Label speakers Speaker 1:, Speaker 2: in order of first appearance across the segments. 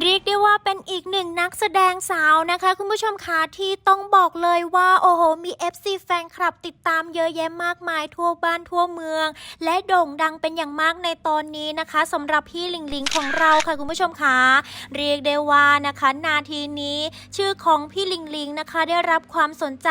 Speaker 1: เรียกได้ว่าเป็นอีกหนึ่งนักแสดงสาวนะคะ คุณผู้ชมคะที่ต้องบอกเลยว่าโอ้โหมี FC แฟนคลับติดตามเยอะแยะมากมายทั่วบ้านทั่วเมือง และโด่งดังเป็นอย่างมากในตอนนี้นะคะสำหรับพี่หลิงหลิงของเราค่ะคุณผู้ชมคะเรียกได้ว่านะคะ นาทีนี้ชื่อของพี่หลิงหลิงนะคะ ได้รับความสนใจ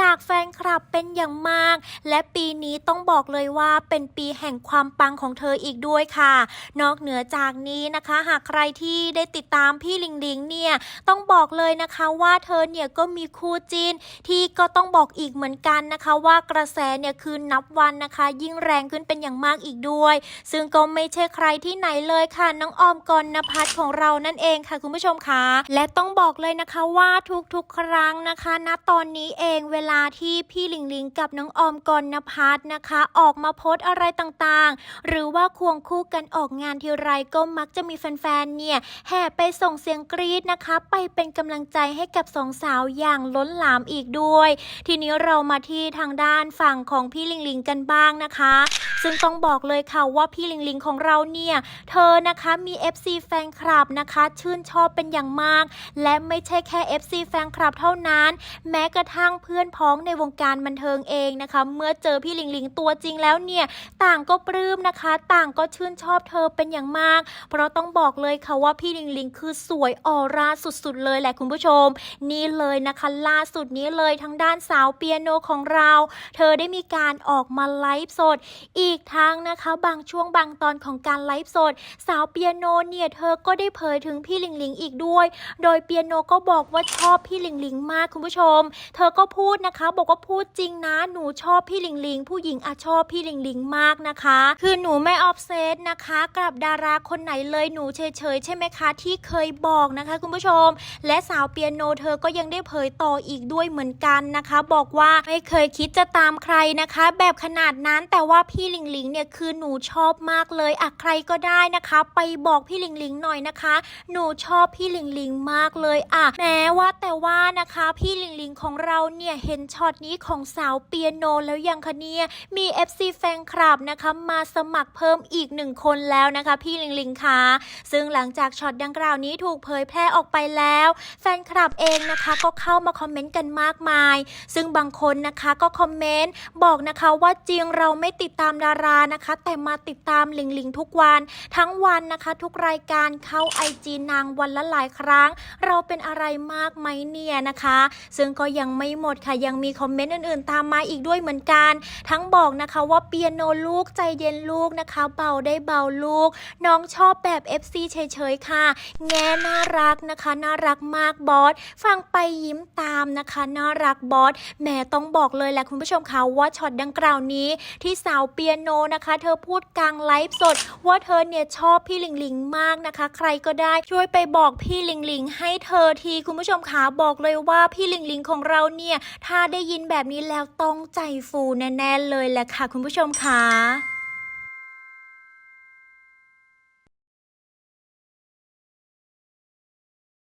Speaker 1: จากแฟนคลับเป็นอย่างมาก และปีนี้ต้องบอกเลยว่าเป็นปีแห่งความปังของเธออีกด้วยค่ะ นอกเหนือจากนี้นะคะ หากใครที่ได้ติดตามพี่ลิงลิงเนี่ยต้องบอกเลยนะคะว่าเธอเนี่ยก็มีคู่จิ้นที่ก็ต้องบอกอีกเหมือนกันนะคะ ว่ากระแสเนี่ยคือนับวันนะคะ ยิ่งแรงขึ้นเป็นอย่างมากอีกด้วย ซึ่งก็ไม่ใช่ใครที่ไหนเลยค่ะน้องออมกรณพัฒน์ของเรานั่นเองค่ะคุณผู้ชมคะและต้องบอกเลยนะคะว่าทุกๆ ครั้งนะคะณตอนนี้เองเวลาที่พี่ลิงลิงกับน้องออมกรณพัฒน์นะคะ ออกมาโพสอะไรต่างๆ หรือว่าควงคู่กันออกงานทีไรก็มักจะมีแฟนๆเนี่ยแห่ไปส่งเสียงกรี๊ดนะคะ ไปเป็นกำลังใจให้กับสองสาวอย่างล้นหลามอีกด้วย ทีนี้เรามาที่ทางด้านฝั่งของพี่ลิงลิงกันบ้างนะคะ ซึ่งต้องบอกเลยค่ะว่าพี่ลิงลิงของเราเนี่ย เธอนะคะมี FC แฟนคลับนะคะ ชื่นชอบเป็นอย่างมาก และไม่ใช่แค่ FC แฟนคลับเท่านั้น แม้กระทั่งเพื่อนพ้องในวงการบันเทิงเองนะคะ เมื่อเจอพี่ลิงลิงตัวจริงแล้วเนี่ย ต่างก็ปลื้มนะคะ ต่างก็ชื่นชอบเธอเป็นอย่างมาก เพราะต้องบอกเลยค่ะว่าพี่ลิงลิงคือสวยออร่าสุดๆ เลยแหละคุณผู้ชม นี่เลยนะคะล่าสุดนี้เลยทางด้านสาวเปียโนของเรา เธอได้มีการออกมาไลฟ์สด อีกทั้งนะคะบางช่วงบางตอนของการไลฟ์สด สาวเปียโนเนี่ยเธอก็ได้เผยถึงพี่ลิงลิงอีกด้วย โดยเปียโนก็บอกว่าชอบพี่ลิงลิงมากคุณผู้ชม เธอก็พูดนะคะ บอกว่าพูดจริงนะหนูชอบพี่ลิงลิงผู้หญิงอะชอบพี่ลิงลิงมากนะคะ คือหนูไม่ออฟเซตนะคะ กับดาราคนไหนเลยหนูเฉยๆใช่ไหมคะที่เคยบอกนะคะคุณผู้ชม และสาวเปียโนเธอก็ยังได้เผยต่ออีกด้วยเหมือนกันนะคะ บอกว่าไม่เคยคิดจะตามใครนะคะ แบบขนาดนั้นแต่ว่าพี่ลิงลิงเนี่ยคือหนูชอบมากเลยอะใครก็ได้นะคะ ไปบอกพี่ลิงลิงหน่อยนะคะ หนูชอบพี่ลิงลิงมากเลยอะแม้ว่าแต่ว่านะคะ พี่ลิงลิงของเราเนี่ยเห็นช็อตนี้ของสาวเปียโนแล้วยังคะเนี่ยมี FC แฟนคลับนะคะมาสมัครเพิ่มอีกหนึ่งคนแล้วนะคะ พี่ลิงลิงคะซึ่งหลังจากช็อตดังกล่าวนี้ถูกเผยแพร่ออกไปแล้ว แฟนคลับเองนะคะก็เข้ามาคอมเมนต์กันมากมาย ซึ่งบางคนนะคะก็คอมเมนต์บอกนะคะว่าจริงเราไม่ติดตามดารานะคะ แต่มาติดตามหลิงหลิงทุกวัน ทั้งวันนะคะ ทุกรายการเข้าไอจีนางวันละหลายครั้ง เราเป็นอะไรมากไหมเนี่ยนะคะ ซึ่งก็ยังไม่หมดค่ะยังมีคอมเมนต์อื่นๆ ตามมาอีกด้วยเหมือนกัน ทั้งบอกนะคะว่าเปียโนลูกใจเย็นลูกนะคะ เบาได้เบาลูก น้องชอบแบบ FC เฉยๆค่ะแง่น่ารักนะคะ น่ารักมากบอส ฟังไปยิ้มตามนะคะ น่ารักบอสแหม่ต้องบอกเลยแหละคุณผู้ชมคะว่าช็อตดังกล่าวนี้ ที่สาวเปียโนนะคะ เธอพูดกลางไลฟ์สด ว่าเธอเนี่ยชอบพี่หลิงหลิงมากนะคะ ใครก็ได้ช่วยไปบอกพี่หลิงหลิงให้เธอทีคุณผู้ชมคะบอกเลยว่าพี่หลิงหลิงของเราเนี่ยถ้าได้ยินแบบนี้แล้วต้องใจฟูแน่ๆเลยแหละค่ะ คุณผู้ชมคะ